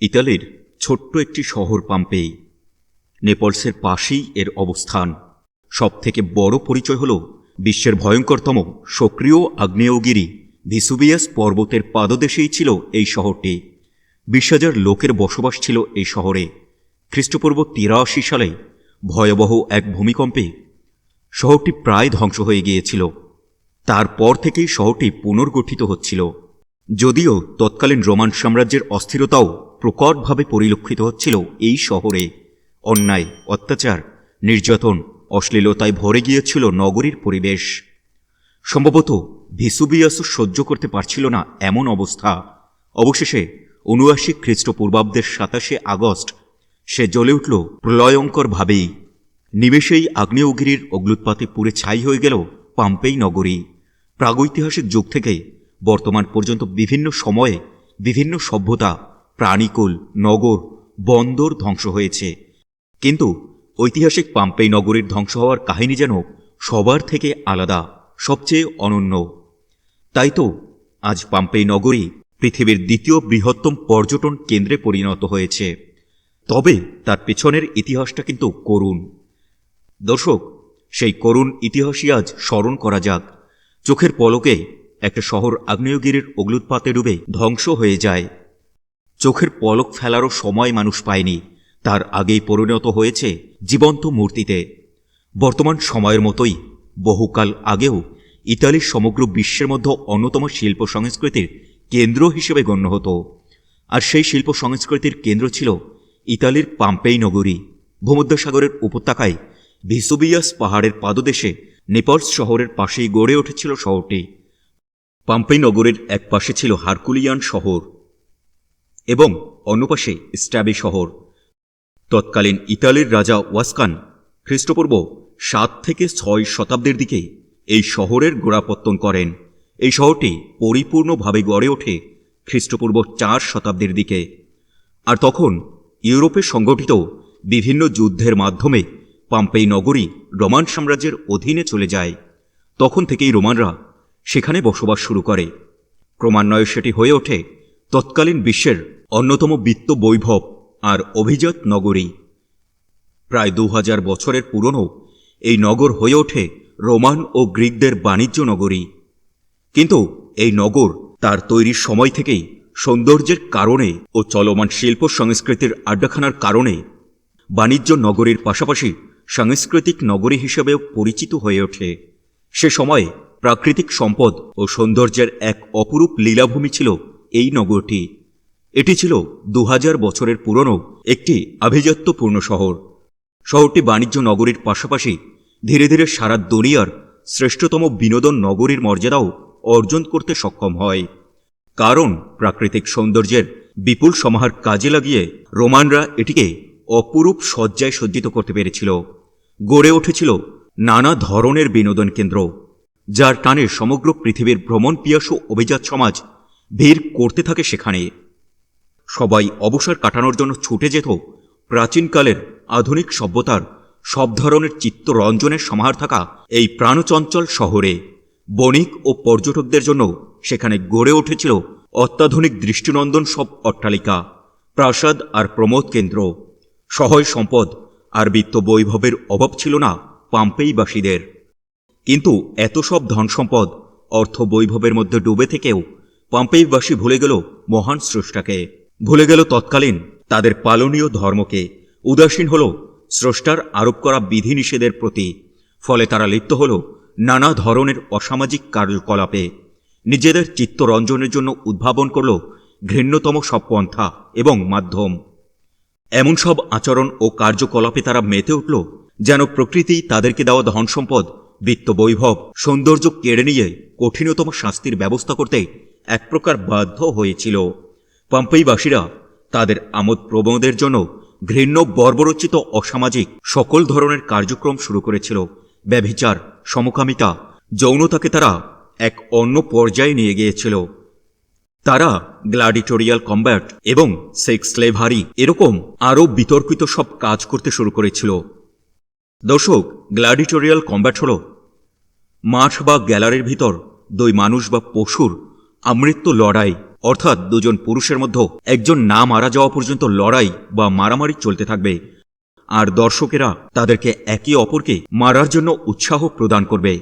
ইতালির ছোট্ট একটি শহর পাম্পেই। নেপলসের পাশেই এর অবস্থান। সবথেকে বড় পরিচয় হল বিশ্বের ভয়ঙ্করতম সক্রিয় আগ্নেয়গিরি। ভিসুবিয়াস পর্বতের পাদদেশেই ছিল এই শহরটি। বিশ হাজার লোকের বসবাস ছিল এই শহরে। খ্রিস্টপূর্ব তিরাশি সালে ভয়াবহ এক ভূমিকম্পে শহরটি প্রায় ধ্বংস হয়ে গিয়েছিল। তারপর থেকেই শহরটি পুনর্গঠিত হচ্ছিল। যদিও তৎকালীন রোমান সাম্রাজ্যের অস্থিরতাও প্রকটভাবে পরিলক্ষিত হচ্ছিল এই শহরে। অন্যায়, অত্যাচার, নির্যাতন, অশ্লীলতায় ভরে গিয়েছিল নগরীর পরিবেশ। সম্ভবত ভিসুবিয়াসও সহ্য করতে পারছিল না এমন অবস্থা। অবশেষে উনআশি খ্রিস্টপূর্বাব্দের সাতাশে আগস্ট সে জ্বলে উঠল প্রলয়ঙ্করভাবেই। নিমেষেই আগ্নেয়গিরির অগ্লুৎপাতে পুড়ে ছাই হয়ে গেল পাম্পেই নগরী। প্রাগৈতিহাসিক যুগ থেকে বর্তমান পর্যন্ত বিভিন্ন সময়ে বিভিন্ন সভ্যতা প্রাণীকুল, নগর, বন্দর ধ্বংস হয়েছে। কিন্তু ঐতিহাসিক পাম্পেই নগরীর ধ্বংস হওয়ার কাহিনী যেন সবার থেকে আলাদা, সবচেয়ে অনন্য। তাই তো আজ পাম্পেই নগরী পৃথিবীর দ্বিতীয় বৃহত্তম পর্যটন কেন্দ্রে পরিণত হয়েছে। তবে তার পেছনের ইতিহাসটা কিন্তু করুণ। দর্শক, সেই করুণ ইতিহাসই আজ স্মরণ করা যাক। চোখের পলকে একটা শহর আগ্নেয়গিরির অগ্লুৎপাতে ডুবে ধ্বংস হয়ে যায়। চোখের পলক ফেলারও সময় মানুষ পায়নি। তার আগেই পরিণত হয়েছে জীবন্ত মূর্তিতে। বর্তমান সময়ের মতোই বহুকাল আগেও ইতালির সমগ্র বিশ্বের মধ্যে অন্যতম শিল্প সংস্কৃতির কেন্দ্র হিসেবে গণ্য হতো। আর সেই শিল্প সংস্কৃতির কেন্দ্র ছিল ইতালির পাম্পেই নগরী। ভূমধ্যসাগরের উপত্যকায় ভিসুবিয়াস পাহাড়ের পাদদেশে নেপলস শহরের পাশেই গড়ে উঠেছিল শহরটি। পাম্পেই নগরের এক পাশে ছিল হারকুলিয়ান শহর। এবং অন্য পাশে স্ট্যাবি শহর। তৎকালীন ইতালির রাজা ওয়াসকান খ্রিস্টপূর্ব সাত থেকে ছয় শতাব্দীর দিকে এই শহরের গোড়াপত্তন করেন। এই শহরটি পরিপূর্ণভাবে গড়ে ওঠে খ্রিস্টপূর্ব চার শতাব্দীর দিকে। আর তখন ইউরোপে সংগঠিত বিভিন্ন যুদ্ধের মাধ্যমে পাম্পেই নগরী রোমান সাম্রাজ্যের অধীনে চলে যায়। তখন থেকেই রোমানরা সেখানে বসবাস শুরু করে। ক্রমান্বয়ে সেটি হয়ে ওঠে তৎকালীন বিশ্বের অন্যতম বিত্ত বৈভব আর অভিজাত নগরী। প্রায় দু হাজার বছরের পুরনো এই নগর হয়ে ওঠে রোমান ও গ্রিকদের বাণিজ্য নগরী। কিন্তু এই নগর তার তৈরির সময় থেকেই সৌন্দর্যের কারণে ও চলমান শিল্প সংস্কৃতির আড্ডাখানার কারণে বাণিজ্য নগরীর পাশাপাশি সাংস্কৃতিক নগরী হিসেবেও পরিচিত হয়ে ওঠে। সে সময়ে প্রাকৃতিক সম্পদ ও সৌন্দর্যের এক অপরূপ লীলাভূমি ছিল এই নগরটি। এটি ছিল দু হাজার বছরের পুরনো একটি আভিজাত্যপূর্ণ শহর। শহরটি বাণিজ্য নগরীর পাশাপাশি ধীরে ধীরে সারা দুনিয়ার শ্রেষ্ঠতম বিনোদন নগরীর মর্যাদাও অর্জন করতে সক্ষম হয়। কারণ প্রাকৃতিক সৌন্দর্যের বিপুল সমাহার কাজে লাগিয়ে রোমানরা এটিকে অপরূপ সজ্জায় সজ্জিত করতে পেরেছিল। গড়ে উঠেছিল নানা ধরনের বিনোদন কেন্দ্র, যার টানে সমগ্র পৃথিবীর ভ্রমণ পিয়াসু অভিজাত সমাজ ভিড় করতে থাকে সেখানে। সবাই অবসর কাটানোর জন্য ছুটে যেত, প্রাচীনকালের আধুনিক সভ্যতার সব ধরনের চিত্তরঞ্জনের সমাহার থাকা এই প্রাণচঞ্চল শহরে বণিক ও পর্যটকদের জন্য সেখানে গড়ে উঠেছিল অত্যাধুনিক দৃষ্টিনন্দন সব অট্টালিকা, প্রাসাদ আর প্রমোদ কেন্দ্র। সহজ সম্পদ আর বিত্ত বৈভবের অভাব ছিল না পাম্পেইবাসীদের। কিন্তু এত সব ধন সম্পদ অর্থ বৈভবের মধ্যে ডুবে থেকেও পাম্পেইবাসী ভুলে গেল মহান স্রষ্টাকে। ভুলে গেল তৎকালীন তাদের পালনীয় ধর্মকে। উদাসীন হল, স্রষ্টার আরোপ করা বিধিনিষেধের প্রতি, ফলে তারা লিপ্ত হল নানা ধরনের অসামাজিক কার্যকলাপে। নিজেদের চিত্তরঞ্জনের জন্য উদ্ভাবন করল ঘৃণ্যতম সব পন্থা এবং মাধ্যম। এমন সব আচরণ ও কার্যকলাপে তারা মেতে উঠল, যেন প্রকৃতি তাদেরকে দেওয়া ধন সম্পদ বিত্ত বৈভব, সৌন্দর্য কেড়ে নিয়ে কঠিনতম শাস্তির ব্যবস্থা করতে এক প্রকার বাধ্য হয়েছিল। পাম্পেইবাসীরা তাদের আমোদ প্রমোদের জন্য ঘৃণ্য বর্বরচিত অসামাজিক সকল ধরনের কার্যক্রম শুরু করেছিল। ব্যভিচার, সমকামিতা, যৌনতাকে তারা এক অন্য পর্যায়ে নিয়ে গিয়েছিল। তারা গ্লাডিটোরিয়াল কম্ব্যাট এবং সেক্স স্লেভারি এরকম আরও বিতর্কিত সব কাজ করতে শুরু করেছিল। দর্শক, গ্লাডিটোরিয়াল কম্ব্যাট হল মাঠ বা গ্যালারির ভিতর দুই মানুষ বা পশুর আমৃত্য লড়াই অর্থাৎ দুজন পুরুষের মধ্যে একজন না মারা যাওয়া পর্যন্ত লড়াই বা মারামারি চলতে থাকবে। আর দর্শকেরা তাদেরকে একে অপরকে মারার জন্য উৎসাহ প্রদান করবে।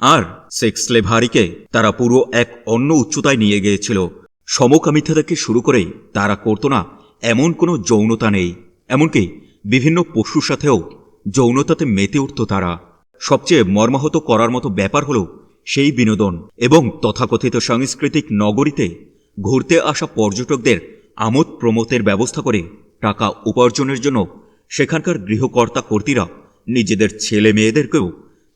আর সেক্স স্লেভারিকে তারা পুরো এক অন্য উচ্চতায় নিয়ে গিয়েছিল। সমকামিতা থেকে শুরু করে তারা করত না, এমন কোনো যৌনতা নেই। এমনকি বিভিন্ন পশুর সাথেও যৌনতাতে মেতে উঠত তারা। সবচেয়ে মর্মাহত করার মতো ব্যাপার হল সেই বিনোদন এবং তথাকথিত সাংস্কৃতিক নগরীতে ঘুরতে আসা পর্যটকদের আমোদ প্রমোদের ব্যবস্থা করে টাকা উপার্জনের জন্য সেখানকার গৃহকর্তা কর্তীরা নিজেদের ছেলে মেয়েদেরকেও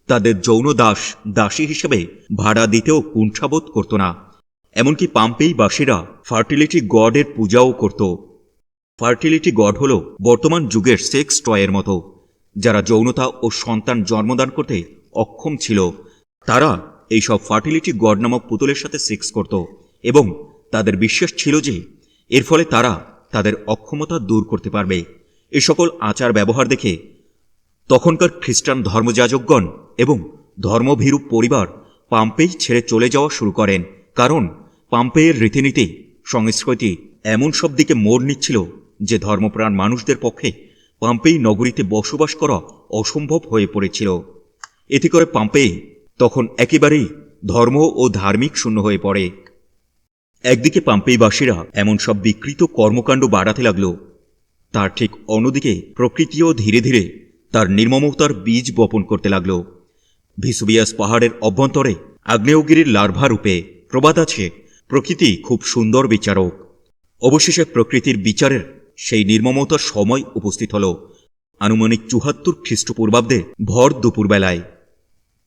তাদের যৌন দাস, দাসী হিসেবে ভাড়া দিতেও কুণ্ঠাবোধ করত না। এমনকি পাম্পেই বাসীরা ফার্টিলিটি গডের পূজাও করত। ফার্টিলিটি গড হল বর্তমান যুগের সেক্স টয়ের মতো, যারা যৌনতা ও সন্তান জন্মদান করতে অক্ষম ছিল। তারা এইসব ফার্টিলিটি গড নামক পুতুলের সাথে সেক্স করত এবং তাদের বিশ্বাস ছিল যে এর ফলে তারা তাদের অক্ষমতা দূর করতে পারবে। এ সকল আচার ব্যবহার দেখে তখনকার খ্রিস্টান ধর্মযাজকগণ এবং ধর্মভীরু পরিবার পাম্পেই ছেড়ে চলে যাওয়া শুরু করেন। কারণ পাম্পেয়ের রীতিনীতি, সংস্কৃতি এমন সব দিকে মোড় নিচ্ছিল যে ধর্মপ্রাণ মানুষদের পক্ষে পাম্পেই নগরীতে বসবাস করা অসম্ভব হয়ে পড়েছিল। এতে করে পাম্পেই তখন একেবারেই ধর্ম ও ধার্মিক শূন্য হয়ে পড়ে। একদিকে পাম্পেইবাসীরা এমন সব বিকৃত কর্মকাণ্ড বাড়াতে লাগল। তার ঠিক অন্যদিকে প্রকৃতিও ধীরে ধীরে তার নির্মমতার বীজ বপন করতে লাগল। ভিসুবিয়াস পাহাড়ের অভ্যন্তরে আগ্নেয়গিরির লার্ভা রূপে প্রবাদ আছে। প্রকৃতি খুব সুন্দর বিচারক। অবশেষে প্রকৃতির বিচারের সেই নির্মমতার সময় উপস্থিত হল। আনুমানিক চুহাত্তর খ্রিস্টপূর্বাব্দে ভর দুপুরবেলায়।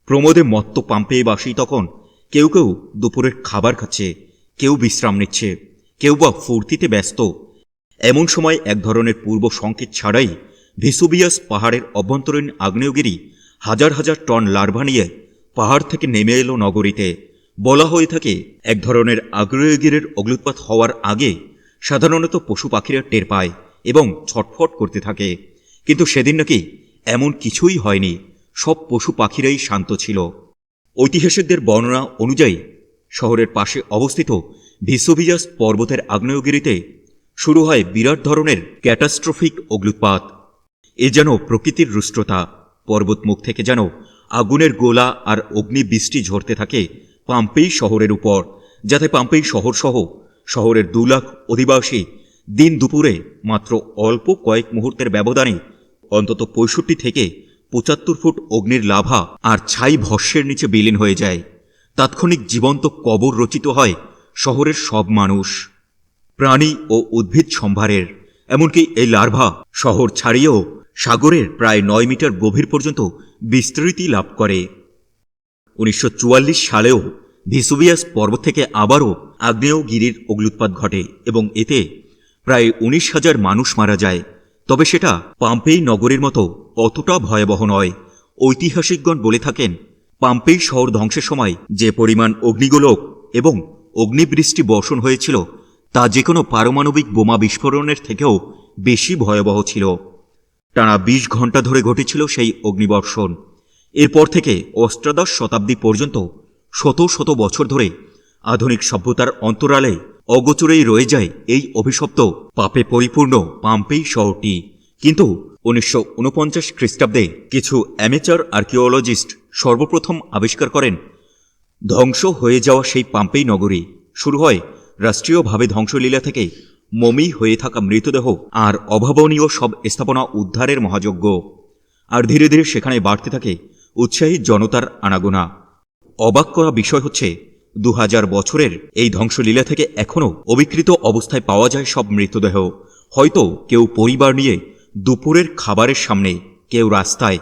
প্রমোদে মত্ত পাম্পেবাসী তখন কেউ কেউ দুপুরের খাবার খাচ্ছে, কেউ বিশ্রাম নিচ্ছে, কেউ বা ফুর্তিতে ব্যস্ত। এমন সময় এক ধরনের পূর্ব সংকেত ছাড়াই ভিসুবিয়াস পাহাড়ের অভ্যন্তরীণ আগ্নেয়গিরি হাজার হাজার টন লার্ভা নিয়ে পাহাড় থেকে নেমে এলো নগরীতে। বলা হয়ে থাকে, এক ধরনের আগ্নেয়গিরির অগ্নুৎপাত হওয়ার আগে সাধারণত পশু পাখিরা টের পায় এবং ছটফট করতে থাকে। কিন্তু সেদিন নাকি এমন কিছুই হয়নি। সব পশু পাখিরাই শান্ত ছিল। ঐতিহাসিকদের বর্ণনা অনুযায়ী শহরের পাশে অবস্থিত ভিসোভিজাস পর্বতের আগ্নেয়গিরিতে শুরু হয় বিরাট ধরনের ক্যাটাস্ট্রফিক অগ্নুৎপাত এ যেন প্রকৃতির রুষ্টতা, পর্বতমুখ থেকে যেন আগুনের গোলা আর অগ্নিবৃষ্টি ঝরতে থাকে পাম্পেই শহরের উপর, যাতে পাম্পেই শহরসহ শহরের দু লাখ অধিবাসী দিন দুপুরে মাত্র অল্প কয়েক মুহূর্তের ব্যবধানে অন্তত পঁয়ষট্টি থেকে পঁচাত্তর ফুট অগ্নির লাভা আর ছাই ভস্যের নিচে বিলীন হয়ে যায়। তাৎক্ষণিক জীবন্ত কবর রচিত হয় শহরের সব মানুষ। প্রাণী ও উদ্ভিদ সম্ভারের, এমনকি এই লার্ভা শহর ছাড়িয়েও সাগরের প্রায় নয় মিটার গভীর পর্যন্ত বিস্তৃতি লাভ করে। উনিশশো চুয়াল্লিশ সালেও ভিসুভিয়াস পর্বত থেকে আবারও আগ্নেয়গিরির অগ্নুৎপাত ঘটে এবং এতে প্রায় উনিশ হাজার মানুষ মারা যায়। তবে সেটা পাম্পেই নগরীর মতো অতটা ভয়াবহ নয়। ঐতিহাসিকগণ বলে থাকেন, পাম্পেই শহর ধ্বংসের সময় যে পরিমাণ অগ্নিগোলক এবং অগ্নিবৃষ্টি বর্ষণ হয়েছিল, তা যে কোনো পারমাণবিক বোমা বিস্ফোরণের থেকেও বেশি ভয়াবহ ছিল। টানা বিশ ঘণ্টা ধরে ঘটেছিল সেই অগ্নিবর্ষণ। এরপর থেকে অষ্টাদশ শতাব্দী পর্যন্ত শত শত বছর ধরে আধুনিক সভ্যতার অন্তরালে অগোচরেই রয়ে যায় এই অভিশপ্ত, পাপে পরিপূর্ণ পাম্পেই শহরটি। কিন্তু উনিশশো উনপঞ্চাশ খ্রিস্টাব্দে কিছু অ্যামেচার আর্কিওলজিস্ট সর্বপ্রথম আবিষ্কার করেন, ধ্বংস হয়ে যাওয়া সেই পাম্পেই নগরী। শুরু হয় রাষ্ট্রীয়ভাবে ধ্বংসলীলা থেকে মমি হয়ে থাকা মৃতদেহ আর অভাবনীয় সব স্থাপনা উদ্ধারের মহাযজ্ঞ। আর ধীরে ধীরে সেখানে বাড়তে থাকে উৎসাহী জনতার আনাগোনা। অবাক করা বিষয় হচ্ছে দু হাজার বছরের এই ধ্বংসলীলা থেকে এখনও অবিকৃত অবস্থায় পাওয়া যায় সব মৃতদেহ। হয়তো কেউ পরিবার নিয়ে দুপুরের খাবারের সামনে, কেউ রাস্তায়,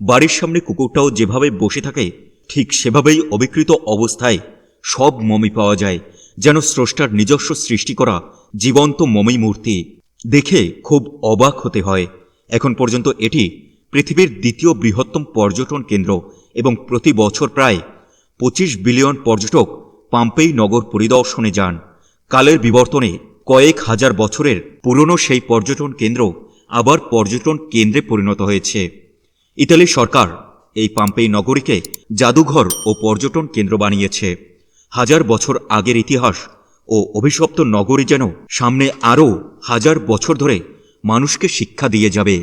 বাড়ির সামনে কুকুরটাও যেভাবে বসে থাকে, ঠিক সেভাবেই অবিকৃত অবস্থায় সব মমি পাওয়া যায়, যেন স্রষ্টার নিজস্ব সৃষ্টি করা জীবন্ত মমি মূর্তি। দেখে খুব অবাক হতে হয়। এখন পর্যন্ত এটি পৃথিবীর দ্বিতীয় বৃহত্তম পর্যটন কেন্দ্র এবং প্রতি বছর প্রায় পঁচিশ বিলিয়ন পর্যটক পাম্পেই নগর পরিদর্শনে যান। কালের বিবর্তনে কয়েক হাজার বছরের পুরনো সেই পর্যটন কেন্দ্র আবার পর্যটন কেন্দ্রে পরিণত হয়েছে। ইতালি সরকার এই পাম্পেই নগরীকে জাদুঘর ও পর্যটন কেন্দ্র বানিয়েছে। হাজার বছর আগের ইতিহাস ও অভিশপ্ত নগরী যেন সামনে আরও হাজার বছর ধরে মানুষকে শিক্ষা দিয়ে যাবে।